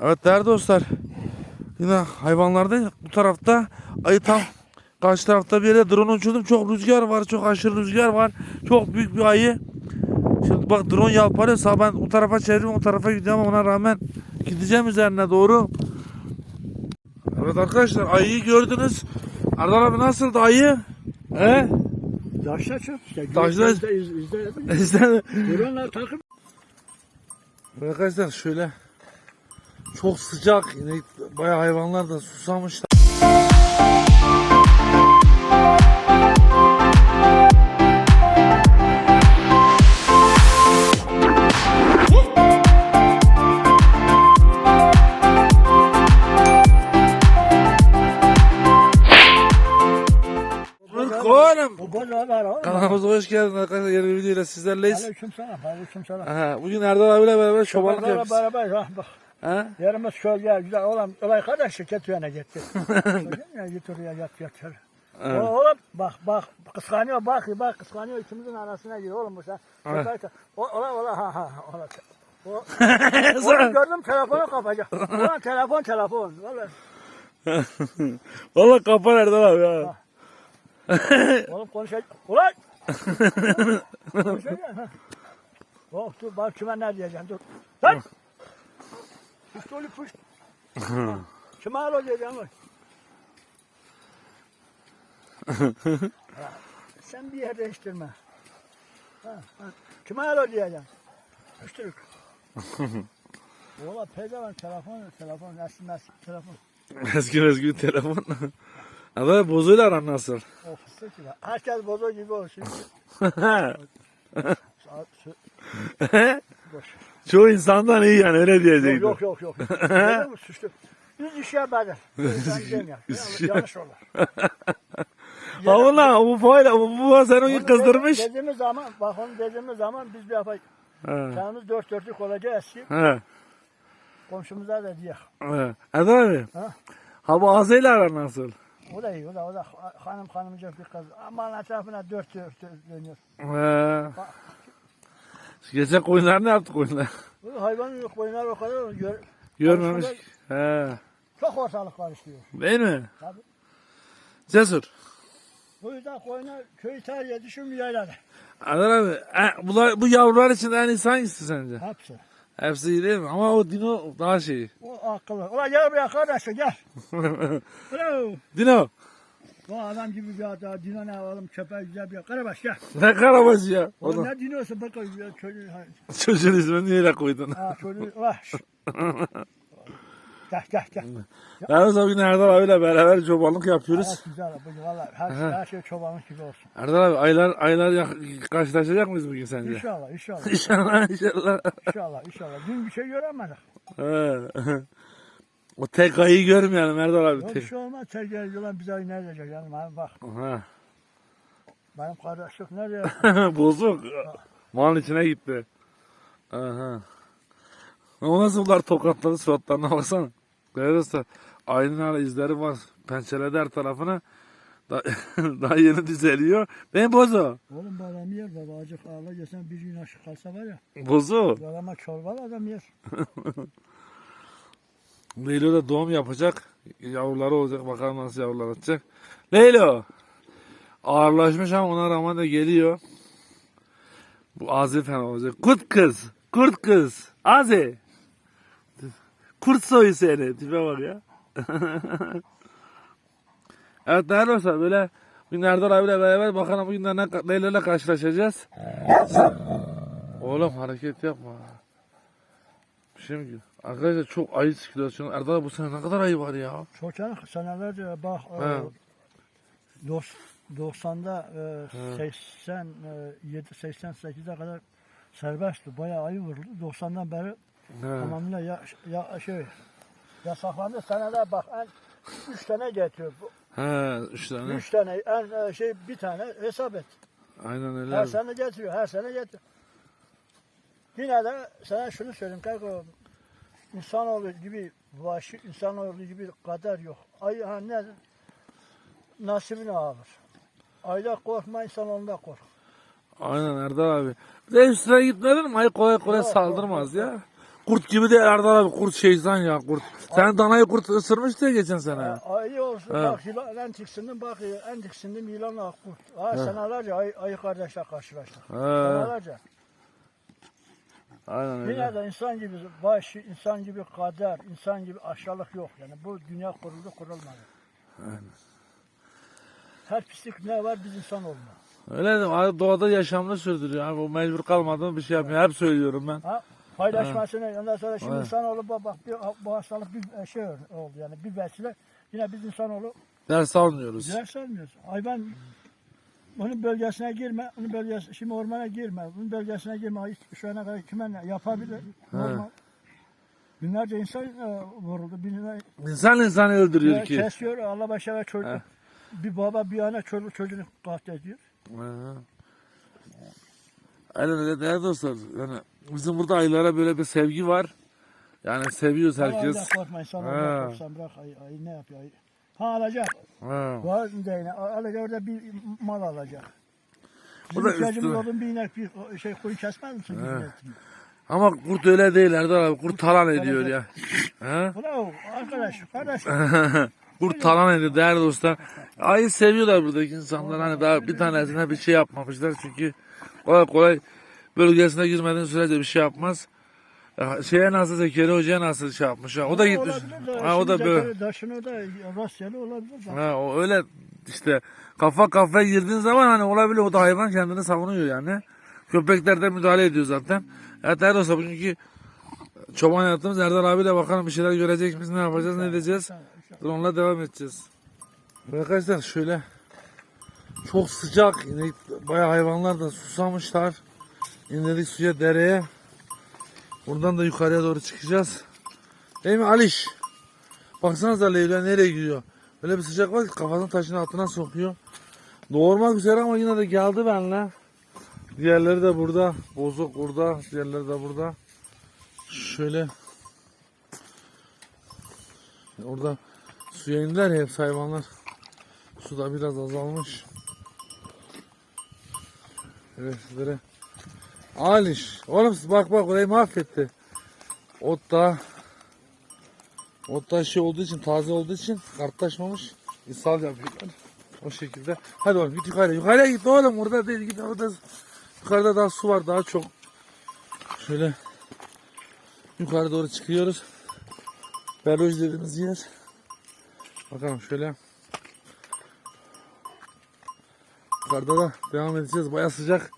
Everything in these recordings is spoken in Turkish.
Evet değerli dostlar. Yine hayvanlarda bu tarafta ayı tam karşı tarafta bir yere drone uçurdum. Çok rüzgar var. Çok aşırı rüzgar var. Çok büyük bir ayı. Şimdi bak drone yalparıyor. Sağ ben o tarafa çeviriyorum o tarafa gidiyorum ama ona rağmen gideceğim üzerine doğru. Evet arkadaşlar ayıyı gördünüz. Erdal abi nasıldı ayı? He? Taşla çok işte. Taşla- İzle, izle, Duranlar takip. Arkadaşlar şöyle çok sıcak yine bayağı hayvanlar da susamışlar. O. Kanalımıza hoş geldiniz arkadaşlar. Yeni bir videoyla sizlerleyiz. Aleyküm selam. Aleyküm selam. Aha, bugün Erdal abiyle beraber çobanlık yapıyoruz. beraber ha bak. Ha? Yerimiz şöyle güzel. Oğlum olay kadar şirket yöne gitti. ya git oraya yat yat yat. Evet. Oğlum bak bak kıskanıyor bak bak kıskanıyor ikimizin arasına giriyor oğlum bu sen. Evet. O, ola ola ha ha ola. O, oğlum gördüm telefonu kapacak. Ulan telefon telefon. Vallahi. Valla kapan Erdal abi ya. Oğlum konuşacak. Ulan! Konuşacak. Oh dur bak kime ne diyeceğim dur. Lan! Kime alo diyeceğim bak. Ha, Sen bir yer değiştirme. Ha, ha. Kime alo diyeceğim. Püştürük. Ola peydavan telefon telefon eski eski telefon. eski eski bir telefon. Abi bozuyla aran nasıl? O fıstık gibi. Herkes bozo gibi sü- Boş. Çoğu insandan iyi yani öyle diyecektim. Yok yok yok. yok. Görüyor musun suçlu? Yüz işe bedel. Yüz Yanlış- Yanlış olur. Ha ulan bu fayla bu, bu sen Onu kızdırmış. dedi- Dediğimiz zaman, bak onu dediğimiz zaman biz bir. Ha. Canımız dört dörtlük olacak eski. Ha. Komşumuza da diye. ha. Erdal abi. Ha? Ha bu ağzıyla aran nasıl? O da iyi, o da, o da hanım hanımcık bir kız. Aman etrafına dört dört dönüyor. Ha. Geçen koyunlar ne yaptı koyunlar? Bu hayvanın yok boyunlar o kadar gör, Görmemiş. He. çok ortalık karışıyor. Değil mi? Tabii. Cesur. Bu yüzden koyunlar köy tarihe düşünmüyor yaylada. Erdal abi. e, bunlar, bu yavrular içinde en iyisi hangisi sence? Hepsi. Hepsi iyi değil mi? Ama o Dino daha şey. O akıllı. Ulan gel buraya kardeşim gel. Bravo. Dino. Bu adam gibi bir adam. Dino ne oğlum köpeği güzel bir Karabaş gel. Ne karabaşı ya. O da. ne dinosu bakın ya çocuğu. ha- Çocuğun ismini niye öyle koydun? Ha çocuğu. Ulan. şş. Gel gel gel. Yalnız o gün Erdal abiyle beraber çobanlık yapıyoruz. Hayat güzel. Bu valla her, şey- her şey çobanlık gibi olsun. Erdal abi aylar aylar yak- karşılaşacak mıyız bugün sence? İnşallah inşallah. İnşallah inşallah. İnşallah inşallah. Dün bir şey göremedik. O tek ayı görmeyelim Erdal abi. Yok bir Tek. şey olmaz. Tercih ediyorlar bize ne edecek yani. Benim bak. Ha. Benim kardeşlik nereye? Bozuk. Malın içine gitti. Aha. O nasıl bunlar tokatladı suratlarına baksana. Görüyorsa aynı hala izleri var. Pençeledi her tarafına. Da, daha yeni düzeliyor. Ben bozu. Oğlum bu adam yer baba. Acık ağla yesen bir gün aşık kalsa var ya. Bozu. Bu adama çorbalı adam yer. Leylo da doğum yapacak. Yavruları olacak. Bakalım nasıl yavrular atacak. Leylo. Ağırlaşmış ama ona rağmen de geliyor. Bu Azi fena olacak. Kurt kız. Kurt kız. Azi. Kurt soyu seni. Tipe bak ya. evet değerli dostlar böyle bugün Erdal abiyle beraber bakalım bugün ne, Leylo'yla karşılaşacağız. Oğlum hareket yapma. Şimdi arkadaşlar çok ayı sikülasyon. Erdal bu sene ne kadar ayı var ya? Çok canım senelerce bak He. e, dos- 90'da e, 87 88'e kadar serbestti. Bayağı ayı vuruldu. 90'dan beri He. tamamıyla ya, ya şey yasaklandı. Senede bak en 3 tane getiriyor. He, üç tane. 3 tane en e, şey bir tane hesap et. Aynen öyle. Her abi. sene getiriyor. Her sene getiriyor. Yine de sana şunu söyleyeyim kanka insanoğlu gibi vahşi insanoğlu gibi kader yok. Ay ha ne nasibini alır. Ayda korkma insanoğlunda kork. Aynen Erdal abi. Bir de üstüne gitmedin mi? Ayı kolay kolay Yok, saldırmaz yok, ya. kurt gibi de Erdal abi kurt şeytan ya kurt. Sen danayı kurt ısırmıştı ya geçen sene. Ayı olsun Evet. bak yılan en tiksindim bak en tiksindim yılanla kurt. Ha senelerce ayı, ayı kardeşler karşılaştık. He, Senelerce. Aynen öyle. Dünyada insan gibi baş, insan gibi kader, insan gibi aşağılık yok. Yani bu dünya kuruldu kurulmadı. Her pislik ne var biz insan olma. Öyle de abi doğada yaşamını sürdürüyor abi. O mecbur kalmadığım bir şey yapmıyor. Hep söylüyorum ben. Ha? Paylaşmasını ondan sonra şimdi Evet. insanoğlu bak, bak bir, bu hastalık bir şey oldu yani bir vesile yine biz insanoğlu Ders almıyoruz. ders almıyoruz. Hayvan onun bölgesine girme, onun bölgesi, şimdi ormana girme, onun bölgesine girme, hiç şu ana kadar kime ne yapabilir? Normal. Binlerce insan e, vuruldu, binler İnsan insanı öldürüyor ya ki. kesiyor, Allah başa ve çocuk. He. Bir baba bir ana çocuk çocuğunu katlediyor. Hı. Aynen öyle değerli dostlar. Yani bizim burada ayılara böyle bir sevgi var. Yani seviyoruz herkes. ayıdan korkma insan He. olma korksan bırak ayı, ayı ne yapıyor ayı? Ha alacak. Ha. Var değne. Alacak orada bir mal alacak. Bu da üstüne- olan bir inek bir şey koyun kesmez misin? Evet. Ama kurt öyle değil Erdal abi. Kurt talan ediyor ya. Ha? Bravo arkadaş, kardeş. Kurt talan ediyor değerli dostlar. Ayı seviyorlar buradaki insanlar. Hani daha bir tanesine bir şey yapmamışlar. Çünkü kolay kolay bölgesine girmediğin sürece bir şey yapmaz. Şeye nasıl Zekeri Hoca'ya nasıl şey yapmış. Ha, o da gitmiş. Olabilir de, Ha, o da şimdi böyle. Taşını da Rasya'lı olabilir de. Ha, o öyle işte kafa kafaya girdiğin zaman hani olabilir o da hayvan kendini savunuyor yani. Köpekler de müdahale ediyor zaten. Evet değerli dostlar bugünkü çoban yaptığımız Erdal abiyle bakalım bir şeyler görecek miyiz ne yapacağız ne edeceğiz. Drone'la devam edeceğiz. Arkadaşlar şöyle çok sıcak yine bayağı hayvanlar da susamışlar. İnledik suya dereye. Buradan da yukarıya doğru çıkacağız. Değil mi Aliş? Baksanıza Leyla nereye gidiyor? Öyle bir sıcak var ki kafasını taşın altına sokuyor. Doğurmak üzere ama yine de geldi benimle. Diğerleri de burada. Bozuk burada. Diğerleri de burada. Şöyle. Orada suya indiler hepsi hayvanlar. Su da biraz azalmış. Evet sizlere. Aliş. Oğlum bak bak orayı mahvetti. Ot da Ot da şey olduğu için taze olduğu için kartlaşmamış. İshal yapıyorlar. O şekilde. Hadi oğlum git yukarı. Yukarıya git oğlum orada değil git orada. Yukarıda daha su var daha çok. Şöyle yukarı doğru çıkıyoruz. Berloj dediğimiz yer. Bakalım şöyle. Yukarıda da devam edeceğiz. Baya sıcak.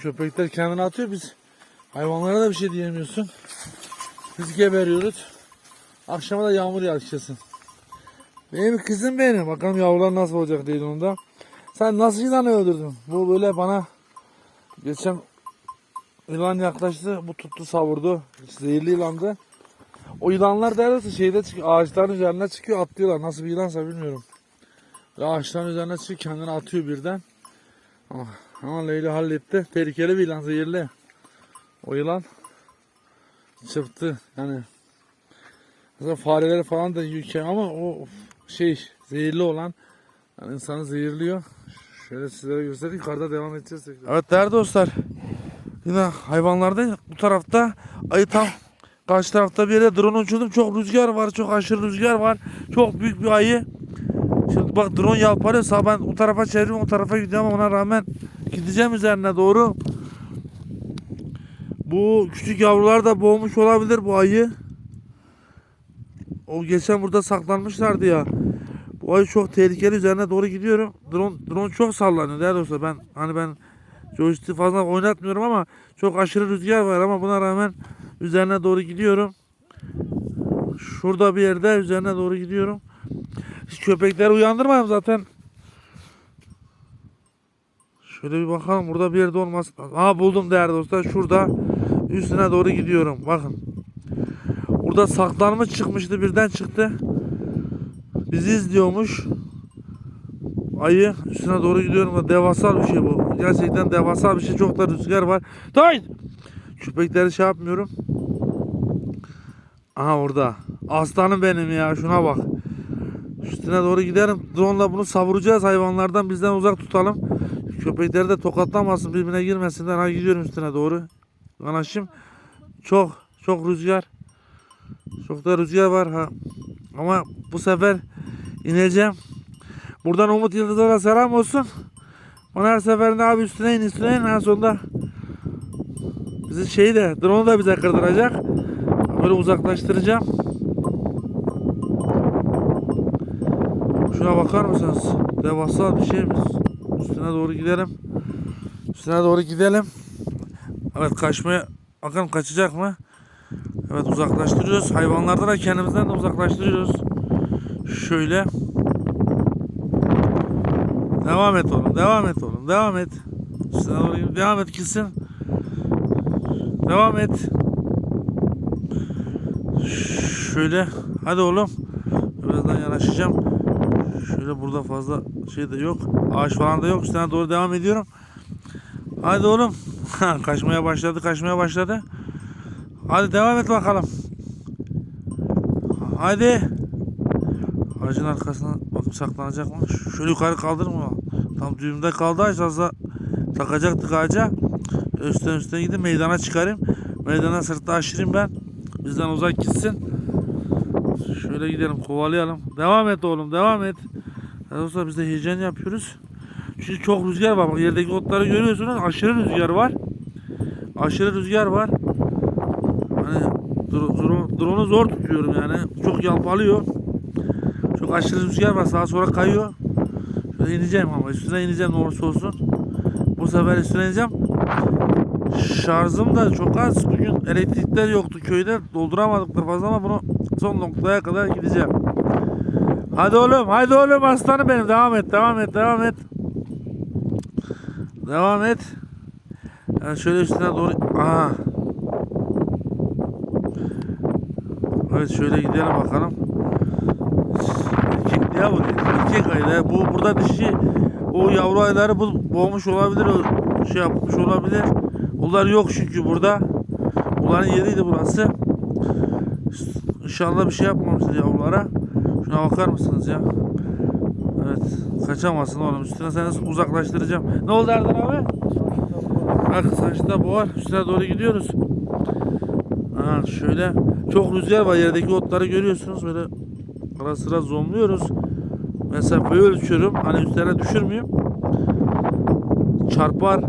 Köpekler kendini atıyor biz. Hayvanlara da bir şey diyemiyorsun. Biz geberiyoruz. Akşama da yağmur yağışlasın. Benim kızım benim. Bakalım yavrular nasıl olacak diye onda. Sen nasıl yılanı öldürdün? Bu böyle bana geçen yılan yaklaştı. Bu tuttu savurdu. Zehirli yılandı. O yılanlar derse şeyde çıkıyor. Ağaçların üzerine çıkıyor atlıyorlar. Nasıl bir yılansa bilmiyorum. Ve ağaçların üzerine çıkıyor kendini atıyor birden. Ama, ama Leyla halletti. Tehlikeli bir yılan zehirli. O yılan çıktı. Yani Mesela fareleri falan da yiyor ama o şey zehirli olan yani insanı zehirliyor. Şöyle sizlere göstereyim. Yukarıda devam edeceğiz tekrar. Evet değerli dostlar. Yine hayvanlarda bu tarafta ayı tam karşı tarafta bir yere drone uçurdum. Çok rüzgar var. Çok aşırı rüzgar var. Çok büyük bir ayı. Şimdi bak drone yalparıyor. Sağ ben o tarafa çeviriyorum o tarafa gidiyorum ama ona rağmen gideceğim üzerine doğru. Bu küçük yavrular da boğmuş olabilir bu ayı. O geçen burada saklanmışlardı ya. Bu ayı çok tehlikeli üzerine doğru gidiyorum. Drone, drone çok sallanıyor değerli dostlar. Ben hani ben joystick fazla oynatmıyorum ama çok aşırı rüzgar var ama buna rağmen üzerine doğru gidiyorum. Şurada bir yerde üzerine doğru gidiyorum. Hiç köpekleri uyandırmayayım zaten. Şöyle bir bakalım burada bir yerde olmaz. Aa buldum değerli dostlar. Şurada üstüne doğru gidiyorum. Bakın. Burada saklanmış çıkmıştı birden çıktı. Bizi izliyormuş. Ayı üstüne doğru gidiyorum. Devasa bir şey bu. Gerçekten devasa bir şey. Çok da rüzgar var. Tay! Köpekleri şey yapmıyorum. Aha orada. Aslanım benim ya. Şuna bak. Üstüne doğru giderim. Drone'la bunu savuracağız. Hayvanlardan bizden uzak tutalım. Köpekleri de tokatlamasın. Birbirine girmesinler. Ha gidiyorum üstüne doğru. Anaşım çok Çok rüzgar. Çok da rüzgar var ha. Ama bu sefer ineceğim. Buradan Umut Yıldız'a selam olsun. Ona her seferinde abi üstüne in üstüne in en sonunda bizi şeyi de drone'u da bize kırdıracak. Böyle uzaklaştıracağım. Şuna bakar mısınız? Devasa bir şeyimiz. Üstüne doğru gidelim. Üstüne doğru gidelim. Evet kaçmaya bakın kaçacak mı? Evet uzaklaştırıyoruz. Hayvanlarda da kendimizden de uzaklaştırıyoruz. Şöyle. Devam et oğlum. Devam et oğlum. Devam et. Üstüne doğru gidip devam et gitsin. Devam et. Şöyle. Hadi oğlum. Birazdan yanaşacağım. Şöyle burada fazla şey de yok. Ağaç falan da yok. Üstüne doğru devam ediyorum. Hadi oğlum. kaçmaya başladı. Kaçmaya başladı. Hadi devam et bakalım. Hadi. Ağacın arkasına bakıp saklanacak mı? Şöyle yukarı kaldırma. Tam düğümde kaldı ağaç. Az da takacaktık ağaca. Üstten üstten gidip meydana çıkarayım. Meydana sırtla aşırayım ben. Bizden uzak gitsin. Şöyle gidelim kovalayalım. Devam et oğlum devam et. Daha doğrusu biz de heyecan yapıyoruz. Çünkü çok rüzgar var. Bak yerdeki otları görüyorsunuz. Aşırı rüzgar var. Aşırı rüzgar var. Hani dro- dro- drone'u zor tutuyorum yani. Çok yalpalıyor. Çok aşırı rüzgar var. Sağa sola kayıyor. Şöyle ineceğim ama üstüne ineceğim ne olursa olsun. Bu sefer üstüne ineceğim. Şarjım da çok az. Bugün elektrikler yoktu köyde. Dolduramadık da fazla ama bunu son noktaya kadar gideceğim. Hadi oğlum, hadi oğlum aslanım benim. Devam et, devam et, devam et. Devam et. Yani şöyle üstüne doğru. Aha. Evet şöyle gidelim bakalım. Erkek ya bu erkek ayı. Bu burada dişi o yavru ayları bu boğmuş olabilir, o şey yapmış olabilir. Onlar yok çünkü burada. Onların yeriydi burası. İnşallah bir şey yapmamıştır yavrulara. Şuna bakar mısınız ya? Evet. Kaçamazsın oğlum. Üstüne seni uzaklaştıracağım. Ne oldu Erdem abi? Bak saçta bu var. Üstüne doğru gidiyoruz. Ha şöyle. Çok rüzgar var. Yerdeki otları görüyorsunuz. Böyle ara sıra zoomluyoruz. Mesafeyi ölçüyorum. Hani üstlerine düşürmeyeyim. Çarpar.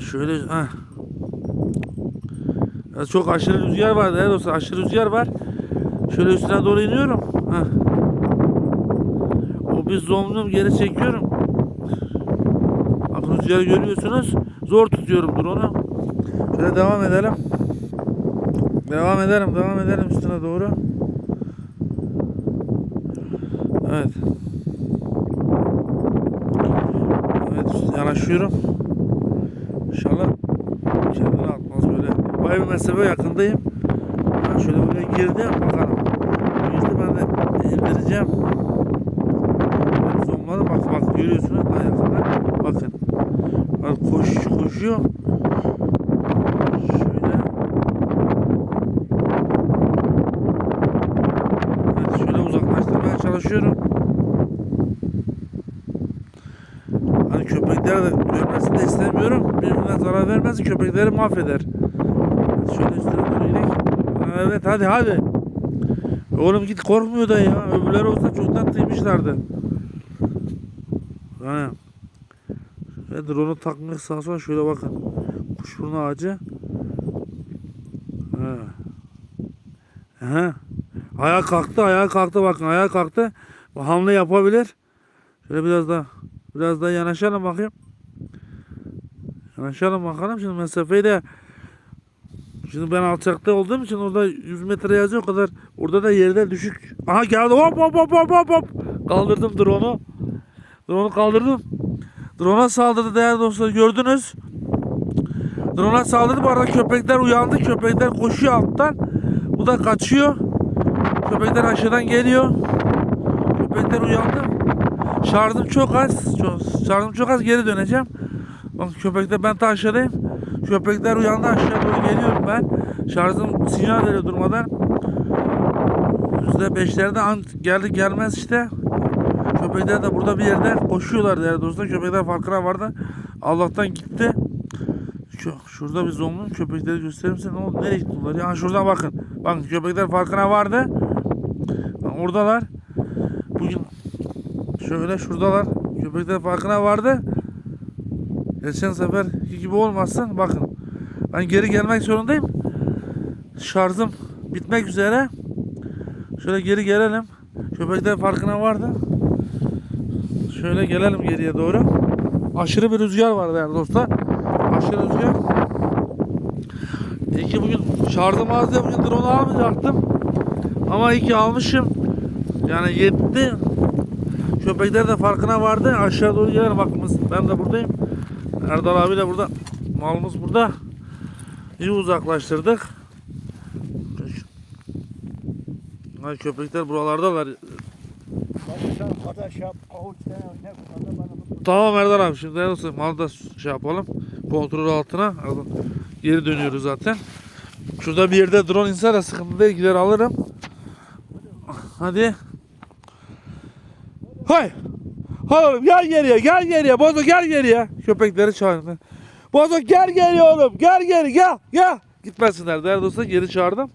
Şöyle ha. Çok aşırı rüzgar var. Evet olsa aşırı rüzgar var. Şöyle üstüne doğru iniyorum. Ha. O bir zoomluyorum geri çekiyorum. Bak rüzgarı görüyorsunuz. Zor tutuyorum drone'u. Şöyle devam edelim. Devam edelim, devam edelim üstüne doğru. Evet. Evet, yanaşıyorum. İnşallah kendini atmaz böyle. Bayağı bir mesafe yakındayım. Ha, şöyle buraya girdi bakalım. İndireceğim. Zoomladım bak bak görüyorsunuz daha yakında. Bakın. Bak koş, koşuyor. Şöyle. Evet, şöyle uzaklaştırmaya çalışıyorum. Hani köpekler de görmesini de istemiyorum. Birbirine zarar vermez, köpekleri mahveder. Şöyle üstüne doğru Evet hadi hadi. Oğlum git korkmuyor da ya. Öbürleri olsa çoktan tıymışlardı. Yani. Ve drone'u takmak sağa sola şöyle bakın. Kuşburnu ağacı. Ha. Aha. Ayağa kalktı, ayağa kalktı bakın, ayağa kalktı. Hamle yapabilir. Şöyle biraz daha, biraz daha yanaşalım bakayım. Yanaşalım bakalım. Şimdi mesafeyi de Şimdi ben alçakta olduğum için orada 100 metre yazıyor o kadar. Orada da yerde düşük. Aha geldi. Hop hop hop hop hop hop. Kaldırdım drone'u. Drone'u kaldırdım. Drone'a saldırdı değerli dostlar gördünüz. Drone'a saldırdı bu arada köpekler uyandı. Köpekler koşuyor alttan. Bu da kaçıyor. Köpekler aşağıdan geliyor. Köpekler uyandı. Şarjım çok az. Çok, şarjım çok az geri döneceğim. Bak köpekler ben de aşağıdayım. Köpekler uyandı aşağı doğru geliyorum ben. Şarjım sinyal veriyor durmadan. Yüzde beşlerde an geldi gelmez işte. Köpekler de burada bir yerde koşuyorlar değerli dostlar. Köpekler farkına vardı. Allah'tan gitti. Kö- Şurada bir zoomlu köpekleri göstereyim size. Ne oldu? Nereye gittiler? Ya şuradan bakın. Bakın köpekler farkına vardı. Oradalar. Bugün şöyle şuradalar. Köpekler farkına vardı. Geçen sefer gibi olmasın. Bakın. Ben geri gelmek zorundayım. Şarjım bitmek üzere. Şöyle geri gelelim. Köpekler farkına vardı. Şöyle gelelim geriye doğru. Aşırı bir rüzgar vardı yani dostlar. Aşırı rüzgar. İyi ki bugün şarjım az diye bugün drone almayacaktım. Ama iyi ki almışım. Yani yetti. Köpekler de farkına vardı. Aşağı doğru gelelim bakımız. Ben de buradayım. Erdal abi de burada. Malımız burada. İyi uzaklaştırdık. Ay köpekler buralardalar. Bu. Tamam Erdal abi şimdi nasıl malı da şey yapalım. Kontrol altına. Geri dönüyoruz zaten. Şurada bir yerde drone inse de sıkıntı değil gider alırım. Hadi. Hay. Hay oğlum gel geriye gel geriye. Bozo gel geriye. Köpekleri çağırdı. Bozo gel geriye oğlum. Gel geri gel gel. Gitmesinler değerli dostlar geri çağırdım.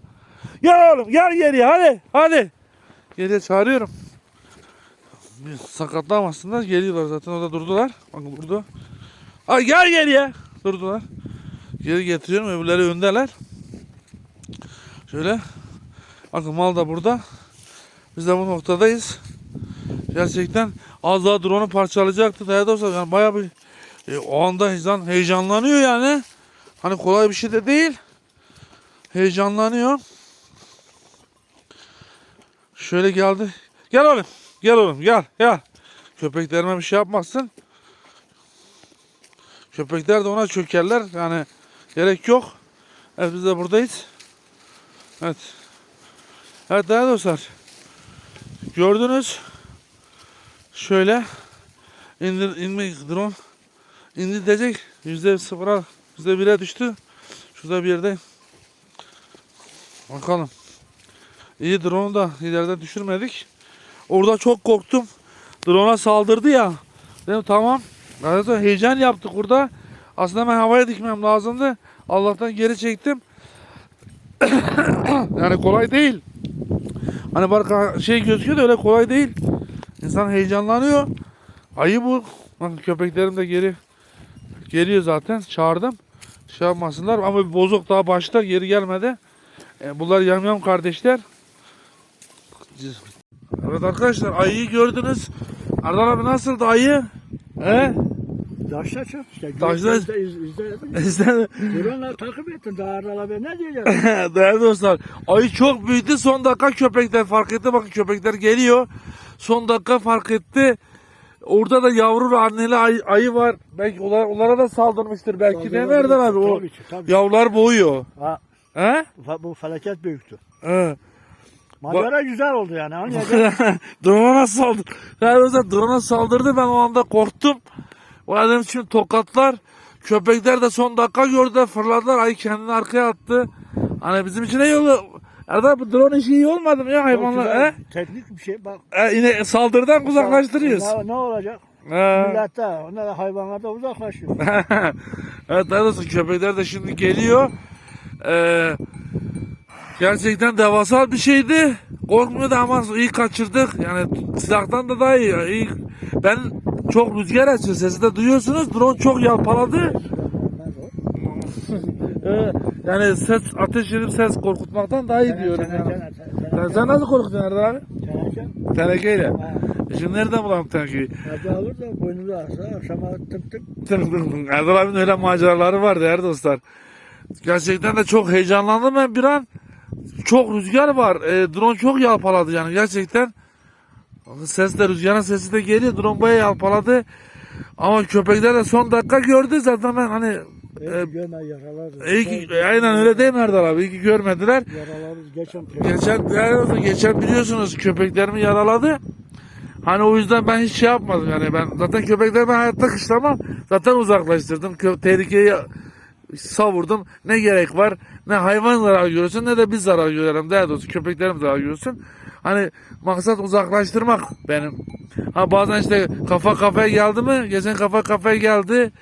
Gel oğlum gel geriye hadi hadi. Geriye çağırıyorum. Bir sakatlamasınlar geliyorlar zaten orada durdular. Bakın durdu. Ay gel geriye. Durdular. Geri getiriyorum öbürleri öndeler. Şöyle. Bakın mal da burada. Biz de bu noktadayız. Gerçekten az daha drone'u parçalayacaktı. Değerli dostlar yani bayağı bir e, o anda heyecan, heyecanlanıyor yani. Hani kolay bir şey de değil. Heyecanlanıyor. Şöyle geldi. Gel oğlum. Gel oğlum gel gel. Köpeklerime bir şey yapmazsın. Köpekler de ona çökerler. Yani gerek yok. Evet biz de buradayız. Evet. Evet değerli dostlar. Gördünüz. Şöyle indir inme drone indi diyecek. Yüzde sıfıra yüzde bire düştü. Şurada bir yerde. Bakalım. İyi drone'u da ileride düşürmedik. Orada çok korktum. Drone'a saldırdı ya. Dedim tamam. Zaten heyecan yaptık burada. Aslında ben havaya dikmem lazımdı. Allah'tan geri çektim. yani kolay değil. Hani bak şey gözüküyor da öyle kolay değil. İnsan heyecanlanıyor. Ayı bu. Bakın köpeklerim de geri geliyor zaten. Çağırdım. Şey yapmasınlar ama bir bozuk daha başta geri gelmedi. E, bunlar yamyam kardeşler. Evet arkadaşlar ayıyı gördünüz. Erdal abi nasıldı ayı? He? Taşla çok işte. Taşla- İzle, izle, izle. Duranlar takip ettin. Daha abi ne diyeceğim? değerli dostlar ayı çok büyüdü son dakika köpekler fark etti. Bakın köpekler geliyor. Son dakika fark etti. Orada da yavru ve anneli ayı, ayı var. Belki onlara, onlara da saldırmıştır belki. Ne nereden abi o? Tabii. Yavrular boğuyor. Ha, He? bu felaket büyüktü. He. Macera güzel oldu yani. Drone'a saldırdı. Yani o zaman drone'a saldırdı ben o anda korktum. O adam şimdi tokatlar. Köpekler de son dakika gördüler fırladılar. Ay kendini arkaya attı. Hani bizim için iyi oldu. Erdal bu drone işi iyi olmadı mı ya hayvanlar? He? Teknik bir şey. Bak. E, yine saldırıdan uzaklaştırıyoruz. Ne, ne olacak? He. Millette, onlar da hayvanlarda uzaklaşıyor. evet arkadaşlar köpekler de şimdi geliyor. Ee, gerçekten devasal bir şeydi. Korkmuyordu ama iyi kaçırdık. Yani silahtan da daha iyi. iyi. Ben çok rüzgar açıyor. Sesi de duyuyorsunuz. Drone çok yalpaladı. Ee, yani ses ateş edip ses korkutmaktan daha iyi diyorum. Yani. Sen, sen nasıl korkutuyorsun Erdal abi? Tenekeyle. E Şimdi nereden bulalım tenekeyi? Hadi alır da boynunu alsa akşama tık tık. Erdal abinin öyle maceraları vardı değerli dostlar. Gerçekten de çok heyecanlandım ben bir an. Çok rüzgar var. E, drone çok yalpaladı yani gerçekten. Ses de rüzgarın sesi de geliyor. Drone bayağı yalpaladı. Ama köpekler de son dakika gördü zaten ben hani yaralar. iyi ki, aynen öyle değil mi Erdal abi? İyi ki görmediler. Yaraları geçen Geçen, dostlar, geçen biliyorsunuz köpeklerimi yaraladı. Hani o yüzden ben hiç şey yapmadım yani ben zaten köpeklerimi hayatta kışlamam. Zaten uzaklaştırdım. Kö tehlikeyi savurdum. Ne gerek var? Ne hayvan zarar görsün ne de biz zarar görelim. Değerli dostlar köpeklerim zarar görsün. Hani maksat uzaklaştırmak benim. Ha bazen işte kafa kafaya geldi mi? Geçen kafa kafaya geldi.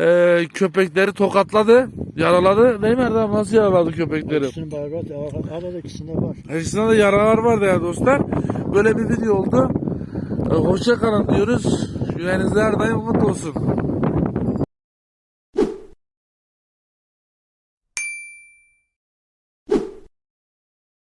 e, köpekleri tokatladı, yaraladı. Değil mi Erdem? Nasıl yaraladı köpekleri? İkisinin da arada ikisinde var. Hepsinde de yaralar var değerli dostlar. Böyle bir video oldu. E, hoşça kalın diyoruz. Güvenizde her daim umut olsun.